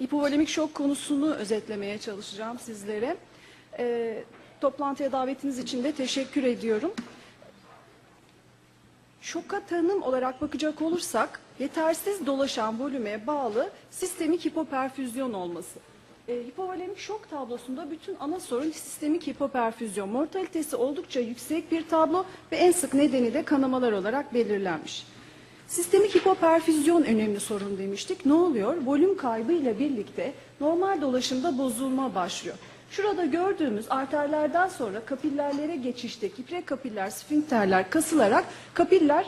hipovolemik şok konusunu özetlemeye çalışacağım sizlere. Ee, toplantıya davetiniz için de teşekkür ediyorum. Şoka tanım olarak bakacak olursak yetersiz dolaşan volüme bağlı sistemik hipoperfüzyon olması. E, hipovolemik şok tablosunda bütün ana sorun sistemik hipoperfüzyon. Mortalitesi oldukça yüksek bir tablo ve en sık nedeni de kanamalar olarak belirlenmiş. Sistemik hipoperfüzyon önemli sorun demiştik. Ne oluyor? Volüm kaybıyla birlikte normal dolaşımda bozulma başlıyor. Şurada gördüğümüz arterlerden sonra kapillerlere geçişte kiprek kapiller, sfinkterler kasılarak kapiller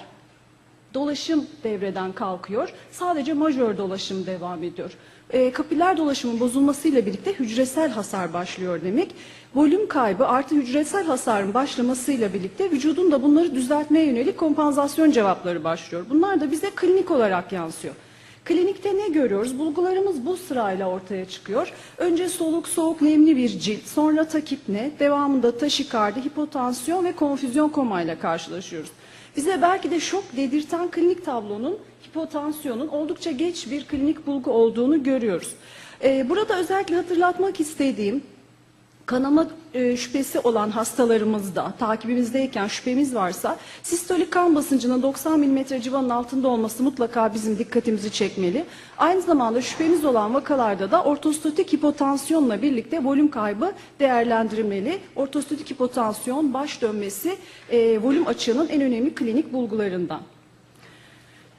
dolaşım devreden kalkıyor. Sadece majör dolaşım devam ediyor. E, kapiller dolaşımın bozulmasıyla birlikte hücresel hasar başlıyor demek. Volüm kaybı artı hücresel hasarın başlamasıyla birlikte vücudun da bunları düzeltmeye yönelik kompansasyon cevapları başlıyor. Bunlar da bize klinik olarak yansıyor. Klinikte ne görüyoruz? Bulgularımız bu sırayla ortaya çıkıyor. Önce soluk, soğuk, nemli bir cilt, sonra takipne, devamında taşikardi, hipotansiyon ve konfüzyon komayla karşılaşıyoruz. Bize belki de şok dedirten klinik tablonun hipotansiyonun oldukça geç bir klinik bulgu olduğunu görüyoruz. Ee, burada özellikle hatırlatmak istediğim kanama e, şüphesi olan hastalarımızda takibimizdeyken şüphemiz varsa sistolik kan basıncının 90 mm civarının altında olması mutlaka bizim dikkatimizi çekmeli. Aynı zamanda şüphemiz olan vakalarda da ortostatik hipotansiyonla birlikte volüm kaybı değerlendirilmeli. Ortostatik hipotansiyon baş dönmesi e, volüm açığının en önemli klinik bulgularından.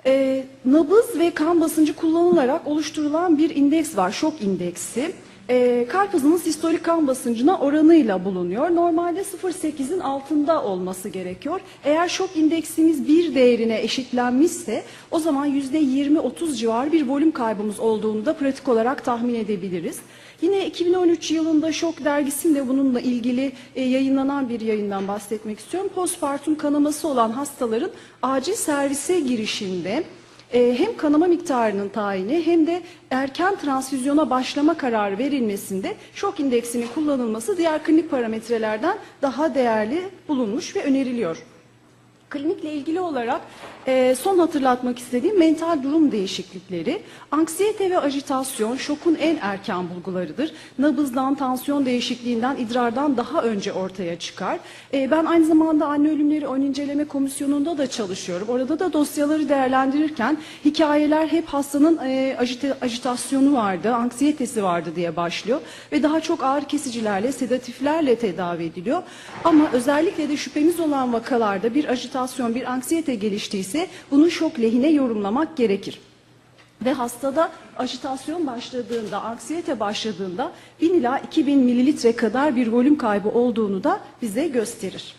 E, nabız ve kan basıncı kullanılarak oluşturulan bir indeks var, şok indeksi. E, kalp hızının sistolik kan basıncına oranıyla bulunuyor. Normalde 0.8'in altında olması gerekiyor. Eğer şok indeksimiz bir değerine eşitlenmişse o zaman %20-30 civarı bir volüm kaybımız olduğunu da pratik olarak tahmin edebiliriz. Yine 2013 yılında Şok dergisinde bununla ilgili e, yayınlanan bir yayından bahsetmek istiyorum. Postpartum kanaması olan hastaların acil servise girişinde e, hem kanama miktarının tayini hem de erken transfüzyona başlama kararı verilmesinde şok indeksinin kullanılması diğer klinik parametrelerden daha değerli bulunmuş ve öneriliyor. Klinikle ilgili olarak e, son hatırlatmak istediğim mental durum değişiklikleri, anksiyete ve ajitasyon şokun en erken bulgularıdır. Nabızdan, tansiyon değişikliğinden, idrardan daha önce ortaya çıkar. E, ben aynı zamanda anne ölümleri ön inceleme komisyonunda da çalışıyorum. Orada da dosyaları değerlendirirken hikayeler hep hastanın e, ajite, ajitasyonu vardı, anksiyetesi vardı diye başlıyor. Ve daha çok ağrı kesicilerle, sedatiflerle tedavi ediliyor. Ama özellikle de şüphemiz olan vakalarda bir ajitasyon, bir anksiyete geliştiyse bunu şok lehine yorumlamak gerekir. Ve hastada ajitasyon başladığında, anksiyete başladığında 1000 ila 2000 mililitre kadar bir volüm kaybı olduğunu da bize gösterir.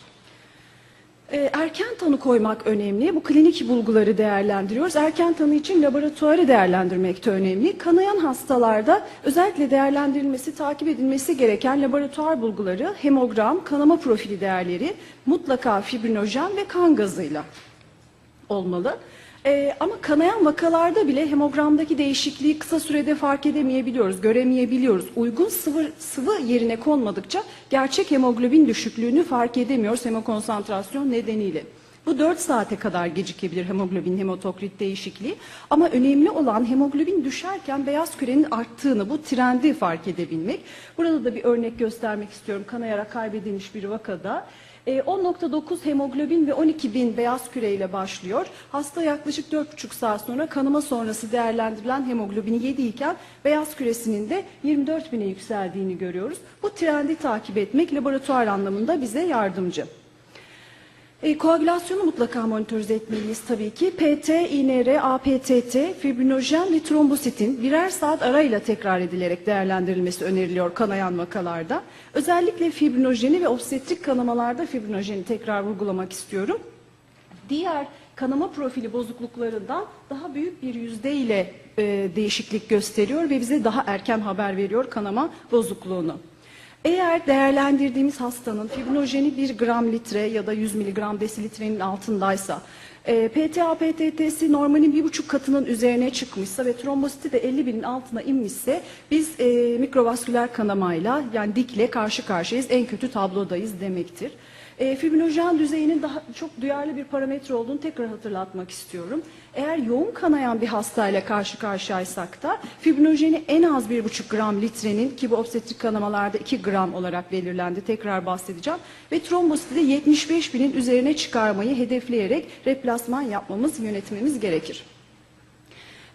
Ee, Erken tanı koymak önemli. Bu klinik bulguları değerlendiriyoruz. Erken tanı için laboratuvarı değerlendirmek de önemli. Kanayan hastalarda özellikle değerlendirilmesi, takip edilmesi gereken laboratuvar bulguları, hemogram, kanama profili değerleri, mutlaka fibrinojen ve kan gazıyla olmalı. Ee, ama kanayan vakalarda bile hemogramdaki değişikliği kısa sürede fark edemeyebiliyoruz, göremeyebiliyoruz. Uygun sıvı, sıvı yerine konmadıkça gerçek hemoglobin düşüklüğünü fark edemiyoruz hemokonsantrasyon nedeniyle. Bu 4 saate kadar gecikebilir hemoglobin hematokrit değişikliği. Ama önemli olan hemoglobin düşerken beyaz kürenin arttığını, bu trendi fark edebilmek. Burada da bir örnek göstermek istiyorum. Kanayarak kaybedilmiş bir vakada. E, 10.9 hemoglobin ve 12 bin beyaz küreyle başlıyor. Hasta yaklaşık 4,5 saat sonra kanama sonrası değerlendirilen hemoglobini 7 iken beyaz küresinin de 24 bine yükseldiğini görüyoruz. Bu trendi takip etmek laboratuvar anlamında bize yardımcı. E, koagülasyonu mutlaka monitörize etmeliyiz tabii ki. PT, INR, APTT, fibrinojen ve trombositin birer saat arayla tekrar edilerek değerlendirilmesi öneriliyor kanayan vakalarda. Özellikle fibrinojeni ve obstetrik kanamalarda fibrinojeni tekrar vurgulamak istiyorum. Diğer kanama profili bozukluklarından daha büyük bir yüzdeyle e, değişiklik gösteriyor ve bize daha erken haber veriyor kanama bozukluğunu. Eğer değerlendirdiğimiz hastanın fibrinojeni 1 gram litre ya da 100 miligram desilitrenin altındaysa, e, PTA, PTT'si normalin bir buçuk katının üzerine çıkmışsa ve trombositi de 50 binin altına inmişse biz e, mikrovasküler kanamayla yani dikle karşı karşıyayız, en kötü tablodayız demektir. E, fibrinojen düzeyinin daha çok duyarlı bir parametre olduğunu tekrar hatırlatmak istiyorum. Eğer yoğun kanayan bir hastayla karşı karşıyaysak da fibrinojeni en az 1,5 gram litrenin ki bu obstetrik kanamalarda 2 gram olarak belirlendi. Tekrar bahsedeceğim. Ve trombositi de 75 binin üzerine çıkarmayı hedefleyerek replasman yapmamız, yönetmemiz gerekir.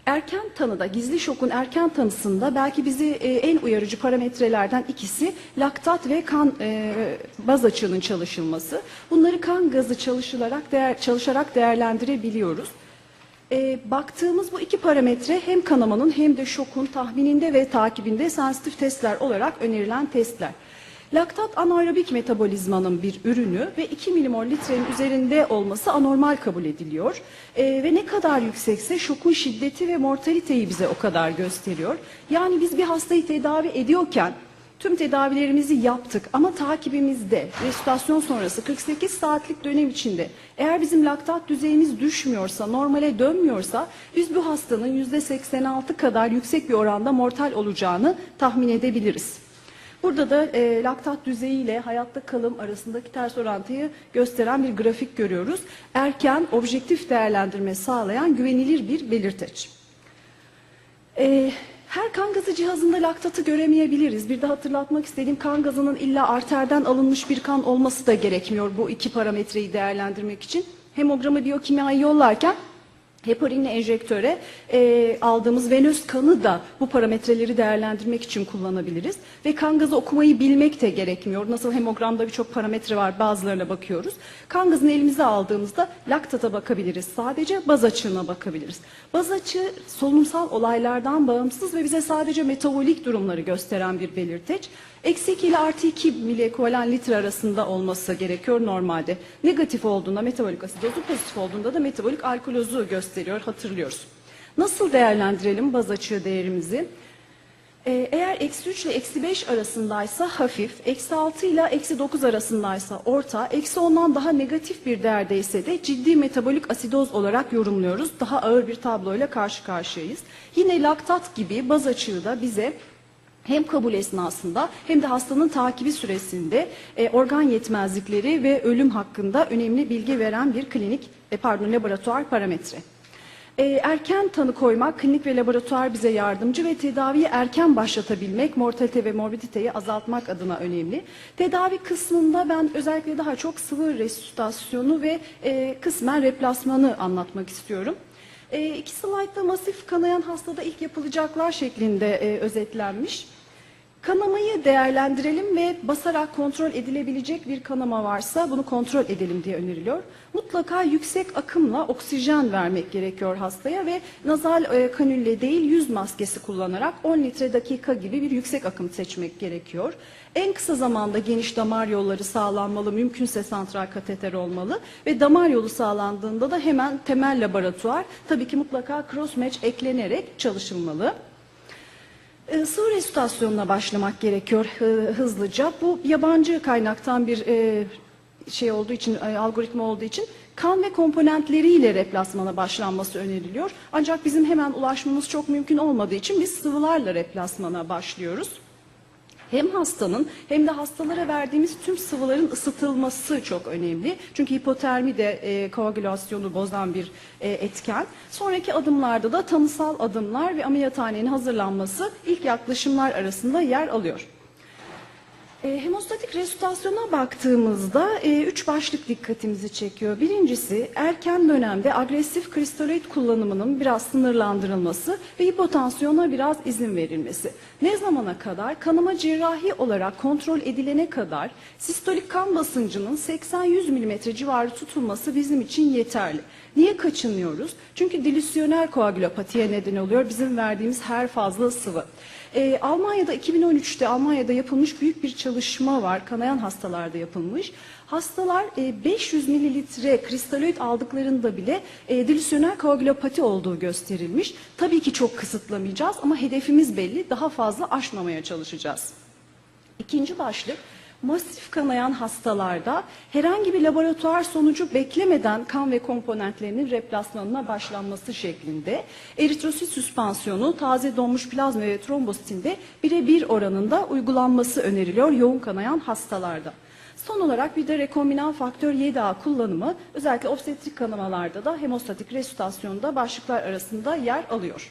Erken tanıda, gizli şokun erken tanısında belki bizi e, en uyarıcı parametrelerden ikisi laktat ve kan e, baz açığının çalışılması. Bunları kan gazı çalışılarak değer, çalışarak değerlendirebiliyoruz. E, baktığımız bu iki parametre hem kanamanın hem de şokun tahmininde ve takibinde sensitif testler olarak önerilen testler. Laktat anaerobik metabolizmanın bir ürünü ve 2 milimol litrenin üzerinde olması anormal kabul ediliyor. Ee, ve ne kadar yüksekse şokun şiddeti ve mortaliteyi bize o kadar gösteriyor. Yani biz bir hastayı tedavi ediyorken tüm tedavilerimizi yaptık ama takibimizde resütasyon sonrası 48 saatlik dönem içinde eğer bizim laktat düzeyimiz düşmüyorsa, normale dönmüyorsa biz bu hastanın %86 kadar yüksek bir oranda mortal olacağını tahmin edebiliriz. Burada da e, laktat düzeyi ile hayatta kalım arasındaki ters orantıyı gösteren bir grafik görüyoruz. Erken, objektif değerlendirme sağlayan güvenilir bir belirteç. E, her kan gazı cihazında laktatı göremeyebiliriz. Bir de hatırlatmak istediğim kan gazının illa arterden alınmış bir kan olması da gerekmiyor bu iki parametreyi değerlendirmek için. Hemogramı biyokimyayı yollarken Heparinli enjektöre e, aldığımız venöz kanı da bu parametreleri değerlendirmek için kullanabiliriz. Ve kan gazı okumayı bilmek de gerekmiyor. Nasıl hemogramda birçok parametre var bazılarına bakıyoruz. Kan gazını elimize aldığımızda laktata bakabiliriz. Sadece baz açığına bakabiliriz. Baz açığı solunumsal olaylardan bağımsız ve bize sadece metabolik durumları gösteren bir belirteç. Eksi 2 ile artı 2 miliekvalen litre arasında olması gerekiyor normalde. Negatif olduğunda metabolik asidozu, pozitif olduğunda da metabolik alkolozu gösteriyor, hatırlıyoruz. Nasıl değerlendirelim baz açığı değerimizi? Ee, Eğer eksi 3 ile eksi 5 arasındaysa hafif, eksi 6 ile eksi 9 arasındaysa orta, eksi 10'dan daha negatif bir değerdeyse de ciddi metabolik asidoz olarak yorumluyoruz. Daha ağır bir tabloyla karşı karşıyayız. Yine laktat gibi baz açığı da bize hem kabul esnasında hem de hastanın takibi süresinde e, organ yetmezlikleri ve ölüm hakkında önemli bilgi veren bir klinik e, pardon laboratuvar parametre. E, erken tanı koymak, klinik ve laboratuvar bize yardımcı ve tedaviyi erken başlatabilmek, mortalite ve morbiditeyi azaltmak adına önemli. Tedavi kısmında ben özellikle daha çok sıvı resüsitasyonu ve e, kısmen replasmanı anlatmak istiyorum. E, iki slaytta masif kanayan hastada ilk yapılacaklar şeklinde e, özetlenmiş. Kanamayı değerlendirelim ve basarak kontrol edilebilecek bir kanama varsa bunu kontrol edelim diye öneriliyor. Mutlaka yüksek akımla oksijen vermek gerekiyor hastaya ve nazal e, kanülle değil yüz maskesi kullanarak 10 litre dakika gibi bir yüksek akım seçmek gerekiyor. En kısa zamanda geniş damar yolları sağlanmalı, mümkünse santral kateter olmalı ve damar yolu sağlandığında da hemen temel laboratuvar tabii ki mutlaka cross match eklenerek çalışılmalı. E, Sıvı resütasyonuna başlamak gerekiyor hı- hızlıca. Bu yabancı kaynaktan bir e, şey olduğu için, e, algoritma olduğu için kan ve komponentleriyle replasmana başlanması öneriliyor. Ancak bizim hemen ulaşmamız çok mümkün olmadığı için biz sıvılarla replasmana başlıyoruz. Hem hastanın hem de hastalara verdiğimiz tüm sıvıların ısıtılması çok önemli. Çünkü hipotermi de e, koagülasyonu bozan bir e, etken. Sonraki adımlarda da tanısal adımlar ve ameliyathanenin hazırlanması ilk yaklaşımlar arasında yer alıyor. E, hemostatik resütasyona baktığımızda e, üç başlık dikkatimizi çekiyor. Birincisi erken dönemde agresif kristaloid kullanımının biraz sınırlandırılması ve hipotansiyona biraz izin verilmesi. Ne zamana kadar? Kanama cerrahi olarak kontrol edilene kadar sistolik kan basıncının 80-100 mm civarı tutulması bizim için yeterli. Niye kaçınıyoruz? Çünkü dilüsyonel koagülopatiye neden oluyor bizim verdiğimiz her fazla sıvı. Ee, Almanya'da 2013'te Almanya'da yapılmış büyük bir çalışma var. Kanayan hastalarda yapılmış. Hastalar e, 500 mililitre kristaloid aldıklarında bile e, dilüsyonel koagülopati olduğu gösterilmiş. Tabii ki çok kısıtlamayacağız ama hedefimiz belli. Daha fazla aşmamaya çalışacağız. İkinci başlık masif kanayan hastalarda herhangi bir laboratuvar sonucu beklemeden kan ve komponentlerinin replasmanına başlanması şeklinde eritrosit süspansiyonu taze donmuş plazma ve trombositinde birebir oranında uygulanması öneriliyor yoğun kanayan hastalarda. Son olarak bir de rekombinant faktör 7A kullanımı özellikle obstetrik kanamalarda da hemostatik resütasyonda başlıklar arasında yer alıyor.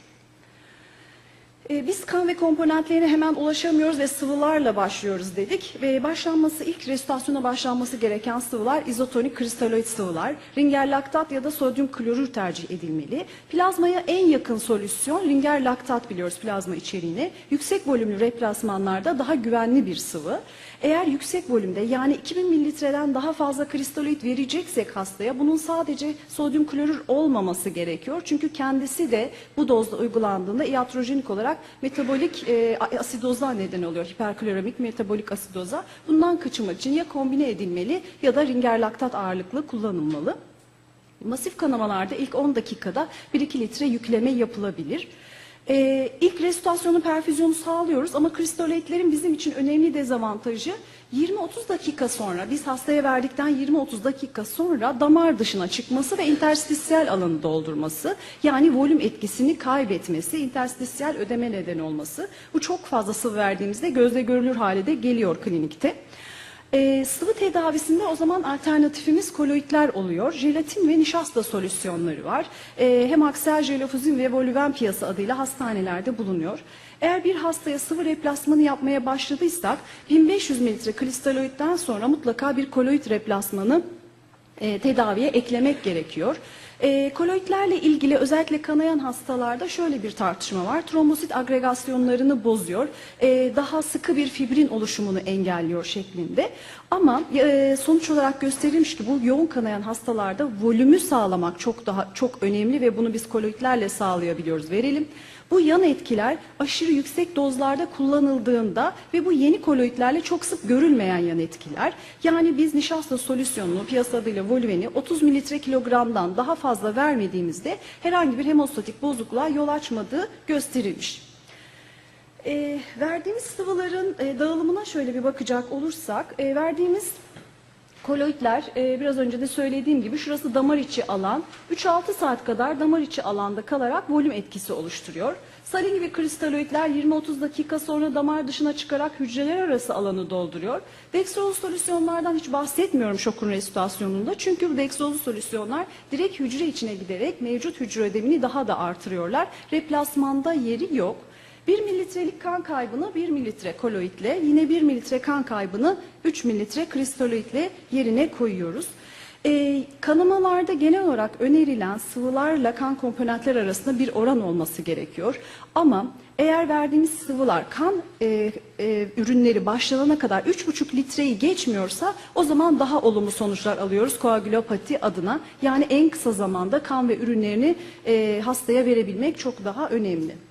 Ee, Biz kan ve komponentlerine hemen ulaşamıyoruz ve sıvılarla başlıyoruz dedik. Ve başlanması ilk resütasyona başlanması gereken sıvılar izotonik kristaloid sıvılar, ringer laktat ya da sodyum klorür tercih edilmeli. Plazmaya en yakın solüsyon ringer laktat biliyoruz plazma içeriğini. Yüksek volümlü replasmanlarda daha güvenli bir sıvı. Eğer yüksek volümde yani 2000 mililitreden daha fazla kristaloid vereceksek hastaya bunun sadece sodyum klorür olmaması gerekiyor. Çünkü kendisi de bu dozda uygulandığında iatrojenik olarak metabolik e, asidoza neden oluyor. Hiperkloramik metabolik asidoza. Bundan kaçınmak için ya kombine edilmeli ya da ringer laktat ağırlıklı kullanılmalı. Masif kanamalarda ilk 10 dakikada 1-2 litre yükleme yapılabilir. Ee, ilk resütasyonu perfüzyonu sağlıyoruz ama kristaloidlerin bizim için önemli dezavantajı 20-30 dakika sonra biz hastaya verdikten 20-30 dakika sonra damar dışına çıkması ve interstisyal alanı doldurması yani volüm etkisini kaybetmesi, interstisyal ödeme neden olması. Bu çok fazla sıvı verdiğimizde gözle görülür hale de geliyor klinikte. Ee, sıvı tedavisinde o zaman alternatifimiz koloidler oluyor. Jelatin ve nişasta solüsyonları var. Ee, hem aksel jelofuzin ve volüven piyasa adıyla hastanelerde bulunuyor. Eğer bir hastaya sıvı replasmanı yapmaya başladıysak 1500 mililitre kristaloidden sonra mutlaka bir koloid replasmanı e, tedaviye eklemek gerekiyor. E, koloidlerle ilgili özellikle kanayan hastalarda şöyle bir tartışma var. Trombosit agregasyonlarını bozuyor. E, daha sıkı bir fibrin oluşumunu engelliyor şeklinde. Ama e, sonuç olarak gösterilmiş ki bu yoğun kanayan hastalarda volümü sağlamak çok daha çok önemli ve bunu biz koloidlerle sağlayabiliyoruz. Verelim. Bu yan etkiler aşırı yüksek dozlarda kullanıldığında ve bu yeni koloidlerle çok sık görülmeyen yan etkiler. Yani biz nişasta solüsyonunu piyasa adıyla volümeni 30 mililitre kilogramdan daha fazla vermediğimizde herhangi bir hemostatik bozukluğa yol açmadığı gösterilmiş. E, verdiğimiz sıvıların e, dağılımına şöyle bir bakacak olursak, e, verdiğimiz koloidler e, biraz önce de söylediğim gibi şurası damar içi alan, 3-6 saat kadar damar içi alanda kalarak volüm etkisi oluşturuyor. Sarin gibi kristaloidler 20-30 dakika sonra damar dışına çıkarak hücreler arası alanı dolduruyor. Dextrozlu solüsyonlardan hiç bahsetmiyorum şokun resütasyonunda. Çünkü bu dextrozlu solüsyonlar direkt hücre içine giderek mevcut hücre ödemini daha da artırıyorlar. Replasmanda yeri yok. 1 mililitrelik kan kaybını 1 mililitre koloidle, yine 1 mililitre kan kaybını 3 mililitre kristaloidle yerine koyuyoruz. Ee, kanamalarda genel olarak önerilen sıvılarla kan komponentler arasında bir oran olması gerekiyor. Ama eğer verdiğimiz sıvılar kan e, e, ürünleri başlanana kadar 3,5 litreyi geçmiyorsa o zaman daha olumlu sonuçlar alıyoruz koagülopati adına. Yani en kısa zamanda kan ve ürünlerini e, hastaya verebilmek çok daha önemli.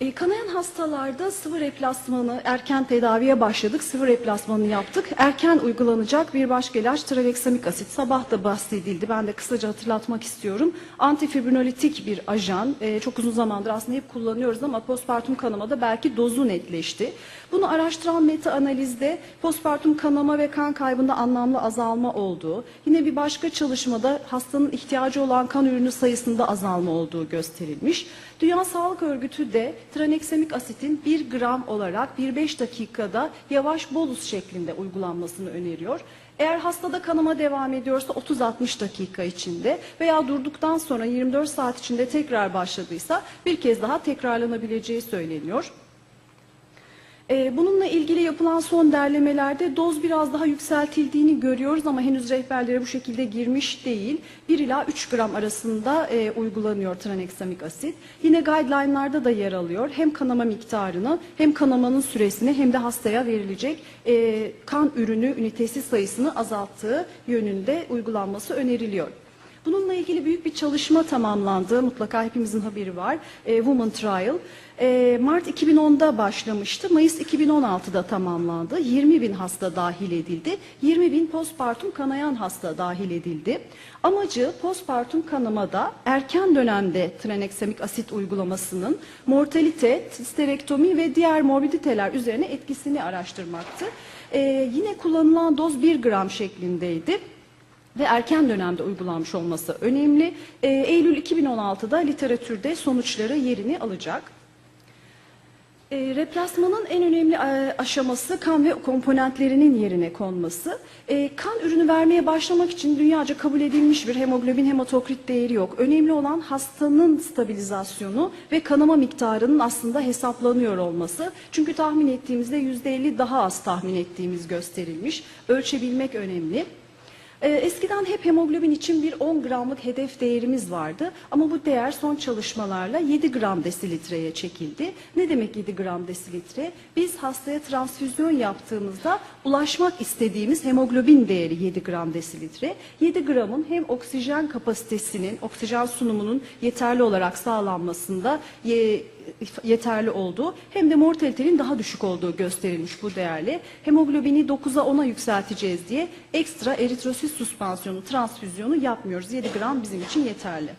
E, kanayan hastalarda sıvı replasmanı erken tedaviye başladık. Sıvı replasmanı yaptık. Erken uygulanacak bir başka ilaç traneksamik asit. Sabah da bahsedildi. Ben de kısaca hatırlatmak istiyorum. Antifibrinolitik bir ajan. E, çok uzun zamandır aslında hep kullanıyoruz ama postpartum kanamada belki dozu netleşti. Bunu araştıran meta analizde postpartum kanama ve kan kaybında anlamlı azalma olduğu, yine bir başka çalışmada hastanın ihtiyacı olan kan ürünü sayısında azalma olduğu gösterilmiş. Dünya Sağlık Örgütü de traneksamik asitin 1 gram olarak 1-5 dakikada yavaş bolus şeklinde uygulanmasını öneriyor. Eğer hastada kanama devam ediyorsa 30-60 dakika içinde veya durduktan sonra 24 saat içinde tekrar başladıysa bir kez daha tekrarlanabileceği söyleniyor. Ee, Bununla ilgili yapılan son derlemelerde doz biraz daha yükseltildiğini görüyoruz ama henüz rehberlere bu şekilde girmiş değil. 1 ila 3 gram arasında e, uygulanıyor traneksamik asit. Yine guideline'larda da yer alıyor. Hem kanama miktarını hem kanamanın süresini hem de hastaya verilecek e, kan ürünü ünitesi sayısını azalttığı yönünde uygulanması öneriliyor. Bununla ilgili büyük bir çalışma tamamlandı. Mutlaka hepimizin haberi var. E, Woman Trial. E, Mart 2010'da başlamıştı. Mayıs 2016'da tamamlandı. 20 bin hasta dahil edildi. 20 bin postpartum kanayan hasta dahil edildi. Amacı postpartum kanamada erken dönemde traneksamik asit uygulamasının mortalite, sterektomi ve diğer morbiditeler üzerine etkisini araştırmaktı. E, yine kullanılan doz 1 gram şeklindeydi ve erken dönemde uygulanmış olması önemli. Ee, Eylül 2016'da literatürde sonuçları yerini alacak. E, replasmanın en önemli e, aşaması kan ve komponentlerinin yerine konması. E, kan ürünü vermeye başlamak için dünyaca kabul edilmiş bir hemoglobin hematokrit değeri yok. Önemli olan hastanın stabilizasyonu ve kanama miktarının aslında hesaplanıyor olması. Çünkü tahmin ettiğimizde %50 daha az tahmin ettiğimiz gösterilmiş. Ölçebilmek önemli. Ee, Eskiden hep hemoglobin için bir 10 gramlık hedef değerimiz vardı ama bu değer son çalışmalarla 7 gram desilitreye çekildi. Ne demek 7 gram desilitre? Biz hastaya transfüzyon yaptığımızda ulaşmak istediğimiz hemoglobin değeri 7 gram desilitre. 7 gramın hem oksijen kapasitesinin, oksijen sunumunun yeterli olarak sağlanmasında ye- yeterli olduğu hem de mortalitenin daha düşük olduğu gösterilmiş bu değerle. Hemoglobini 9'a 10'a yükselteceğiz diye ekstra eritrosit süspansiyonu, transfüzyonu yapmıyoruz. 7 gram bizim için yeterli.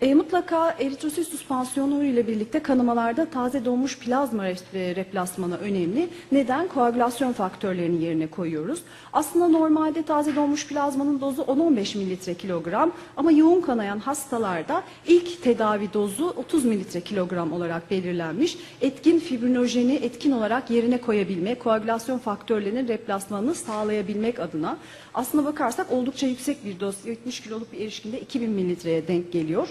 E, mutlaka eritrosit süspansiyonu ile birlikte kanamalarda taze donmuş plazma e, replasmanı önemli. Neden? Koagülasyon faktörlerini yerine koyuyoruz. Aslında normalde taze donmuş plazmanın dozu 10-15 mililitre kilogram ama yoğun kanayan hastalarda ilk tedavi dozu 30 mililitre kilogram olarak belirlenmiş. Etkin fibrinojeni etkin olarak yerine koyabilmek, koagülasyon faktörlerinin replasmanını sağlayabilmek adına aslına bakarsak oldukça yüksek bir doz, 70 kiloluk bir erişkinde 2000 mililitreye denk geliyor.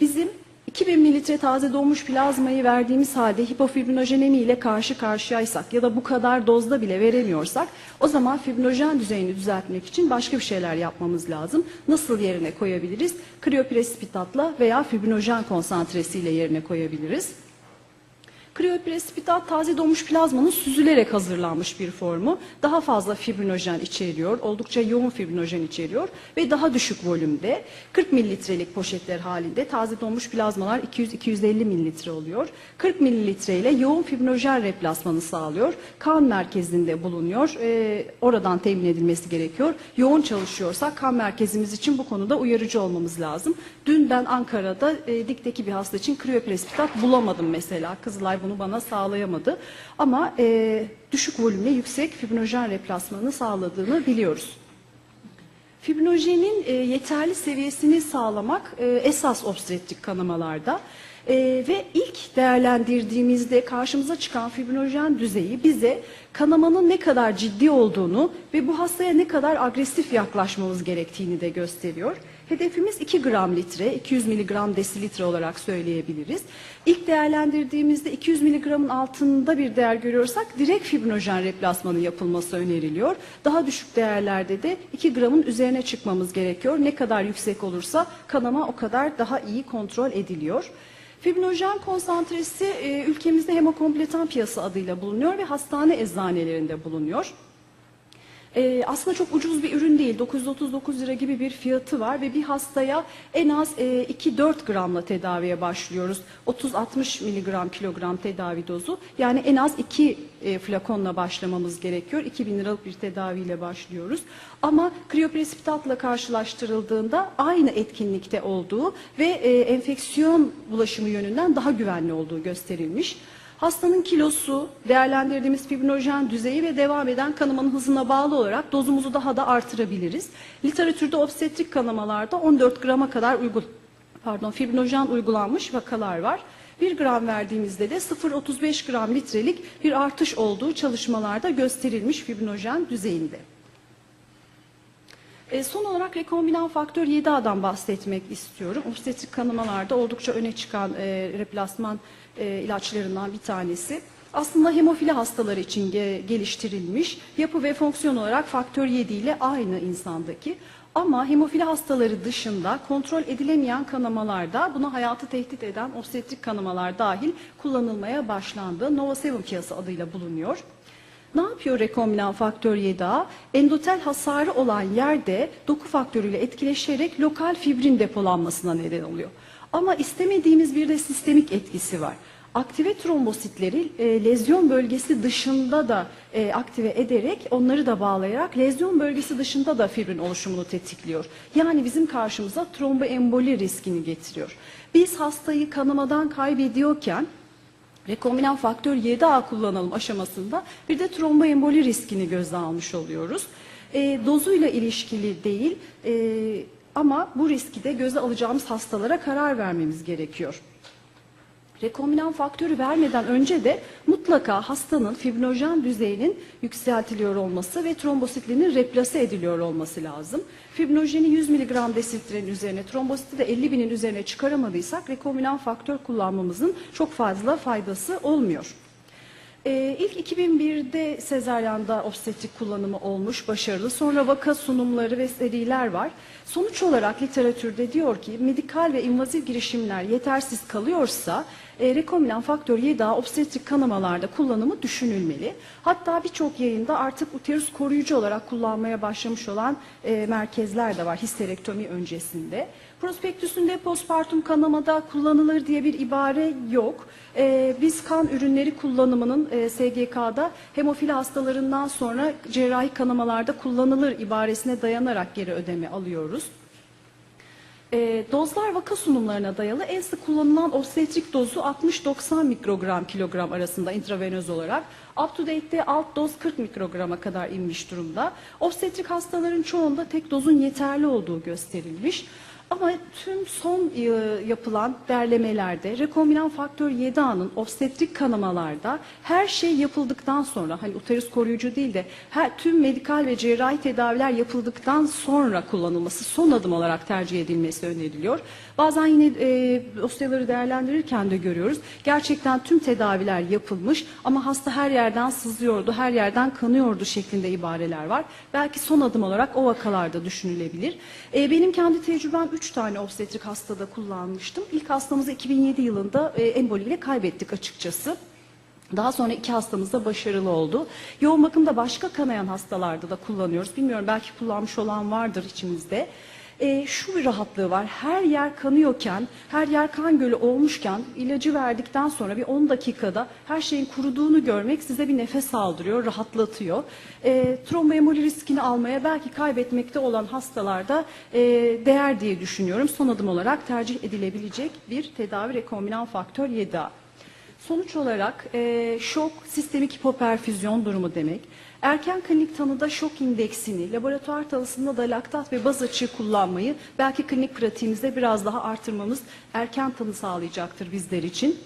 Bizim 2000 mililitre taze donmuş plazmayı verdiğimiz halde hipofibrinojenemi ile karşı karşıyaysak ya da bu kadar dozda bile veremiyorsak o zaman fibrinojen düzeyini düzeltmek için başka bir şeyler yapmamız lazım. Nasıl yerine koyabiliriz? Kriyopresipitatla veya fibrinojen konsantresiyle yerine koyabiliriz. Kriyopresipitat taze donmuş plazmanın süzülerek hazırlanmış bir formu. Daha fazla fibrinojen içeriyor, oldukça yoğun fibrinojen içeriyor ve daha düşük volümde 40 mililitrelik poşetler halinde taze donmuş plazmalar 200-250 mililitre oluyor. 40 mililitre ile yoğun fibrinojen replasmanı sağlıyor. Kan merkezinde bulunuyor. Ee, oradan temin edilmesi gerekiyor. Yoğun çalışıyorsak kan merkezimiz için bu konuda uyarıcı olmamız lazım. Dün ben Ankara'da e, dikteki bir hasta için kriyopresipitat bulamadım mesela. Kızılay bunu bana sağlayamadı. Ama e, düşük volümle yüksek fibrinojen replasmanı sağladığını biliyoruz. Fibrinojenin e, yeterli seviyesini sağlamak e, esas obstetrik kanamalarda. E, ve ilk değerlendirdiğimizde karşımıza çıkan fibrinojen düzeyi bize kanamanın ne kadar ciddi olduğunu ve bu hastaya ne kadar agresif yaklaşmamız gerektiğini de gösteriyor. Hedefimiz 2 gram litre, 200 miligram desilitre olarak söyleyebiliriz. İlk değerlendirdiğimizde 200 miligramın altında bir değer görüyorsak direkt fibrinojen replasmanı yapılması öneriliyor. Daha düşük değerlerde de 2 gramın üzerine çıkmamız gerekiyor. Ne kadar yüksek olursa kanama o kadar daha iyi kontrol ediliyor. Fibrinojen konsantresi e, ülkemizde hemokompletan piyasa adıyla bulunuyor ve hastane eczanelerinde bulunuyor. Ee, aslında çok ucuz bir ürün değil. 939 lira gibi bir fiyatı var ve bir hastaya en az e, 2-4 gramla tedaviye başlıyoruz. 30-60 miligram kilogram tedavi dozu. Yani en az 2 e, flakonla başlamamız gerekiyor. 2000 liralık bir tedaviyle başlıyoruz. Ama kriyopresipitatla karşılaştırıldığında aynı etkinlikte olduğu ve e, enfeksiyon bulaşımı yönünden daha güvenli olduğu gösterilmiş. Hastanın kilosu, değerlendirdiğimiz fibrinojen düzeyi ve devam eden kanamanın hızına bağlı olarak dozumuzu daha da artırabiliriz. Literatürde obstetrik kanamalarda 14 grama kadar uygul pardon fibrinojen uygulanmış vakalar var. 1 gram verdiğimizde de 0.35 gram litrelik bir artış olduğu çalışmalarda gösterilmiş fibrinojen düzeyinde. E, son olarak rekombinan faktör 7A'dan bahsetmek istiyorum. Obstetrik kanamalarda oldukça öne çıkan e, replasman e, ilaçlarından bir tanesi. Aslında hemofili hastaları için ge- geliştirilmiş yapı ve fonksiyon olarak faktör 7 ile aynı insandaki. Ama hemofili hastaları dışında kontrol edilemeyen kanamalarda buna hayatı tehdit eden obstetrik kanamalar dahil kullanılmaya başlandı. Nova 7 piyasa adıyla bulunuyor. Ne yapıyor rekombinan faktör 7A? Endotel hasarı olan yerde doku faktörüyle etkileşerek lokal fibrin depolanmasına neden oluyor. Ama istemediğimiz bir de sistemik etkisi var. Aktive trombositleri e, lezyon bölgesi dışında da e, aktive ederek onları da bağlayarak lezyon bölgesi dışında da fibrin oluşumunu tetikliyor. Yani bizim karşımıza tromboemboli riskini getiriyor. Biz hastayı kanamadan kaybediyorken rekombinan faktör 7A kullanalım aşamasında bir de tromboemboli riskini göze almış oluyoruz. E, dozuyla ilişkili değil e, ama bu riski de göze alacağımız hastalara karar vermemiz gerekiyor. Rekombinant faktörü vermeden önce de mutlaka hastanın fibrinojen düzeyinin yükseltiliyor olması ve trombositlerinin replase ediliyor olması lazım. Fibrinojeni 100 mg desilitrenin üzerine, trombositi de 50 binin üzerine çıkaramadıysak rekombinant faktör kullanmamızın çok fazla faydası olmuyor. Ee, ilk 2001'de sezaryanda obstetrik kullanımı olmuş, başarılı. Sonra vaka sunumları ve seriler var. Sonuç olarak literatürde diyor ki medikal ve invaziv girişimler yetersiz kalıyorsa e, rekombinant faktör 7A obstetrik kanamalarda kullanımı düşünülmeli. Hatta birçok yayında artık uterus koruyucu olarak kullanmaya başlamış olan e, merkezler de var histerektomi öncesinde. Prospektüsünde postpartum kanamada kullanılır diye bir ibare yok. Ee, biz kan ürünleri kullanımının e, SGK'da hemofili hastalarından sonra cerrahi kanamalarda kullanılır ibaresine dayanarak geri ödeme alıyoruz. E, dozlar vaka sunumlarına dayalı en sık kullanılan obstetrik dozu 60-90 mikrogram kilogram arasında intravenöz olarak. Up to date'de alt doz 40 mikrograma kadar inmiş durumda. Obstetrik hastaların çoğunda tek dozun yeterli olduğu gösterilmiş. Ama tüm son e, yapılan derlemelerde rekombinant faktör 7A'nın obstetrik kanamalarda her şey yapıldıktan sonra hani uterus koruyucu değil de her, tüm medikal ve cerrahi tedaviler yapıldıktan sonra kullanılması son adım olarak tercih edilmesi öneriliyor. Bazen yine e, dosyaları değerlendirirken de görüyoruz. Gerçekten tüm tedaviler yapılmış ama hasta her yerden sızıyordu, her yerden kanıyordu şeklinde ibareler var. Belki son adım olarak o vakalarda düşünülebilir. E, benim kendi tecrübem 3 tane obstetrik hastada kullanmıştım. İlk hastamızı 2007 yılında e, emboliyle kaybettik açıkçası. Daha sonra iki hastamız da başarılı oldu. Yoğun bakımda başka kanayan hastalarda da kullanıyoruz. Bilmiyorum belki kullanmış olan vardır içimizde. E, şu bir rahatlığı var. Her yer kanıyorken, her yer kan gölü olmuşken ilacı verdikten sonra bir 10 dakikada her şeyin kuruduğunu görmek size bir nefes aldırıyor, rahatlatıyor. E, tromboemboli riskini almaya belki kaybetmekte olan hastalarda e, değer diye düşünüyorum. Son adım olarak tercih edilebilecek bir tedavi rekombinant faktör 7A. Sonuç olarak e, şok sistemik hipoperfüzyon durumu demek. Erken klinik tanıda şok indeksini, laboratuvar tanısında da laktat ve baz açığı kullanmayı belki klinik pratiğimizde biraz daha artırmamız erken tanı sağlayacaktır bizler için.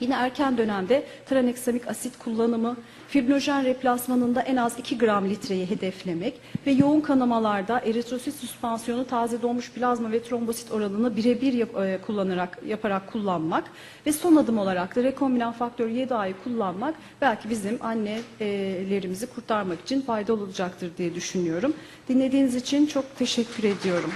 Yine erken dönemde traneksamik asit kullanımı, fibrinojen replasmanında en az 2 gram litreyi hedeflemek ve yoğun kanamalarda eritrosit süspansiyonu taze doğmuş plazma ve trombosit oranını birebir yap, e, kullanarak yaparak kullanmak ve son adım olarak da rekombinant faktör 7A'yı kullanmak belki bizim annelerimizi kurtarmak için faydalı olacaktır diye düşünüyorum. Dinlediğiniz için çok teşekkür ediyorum.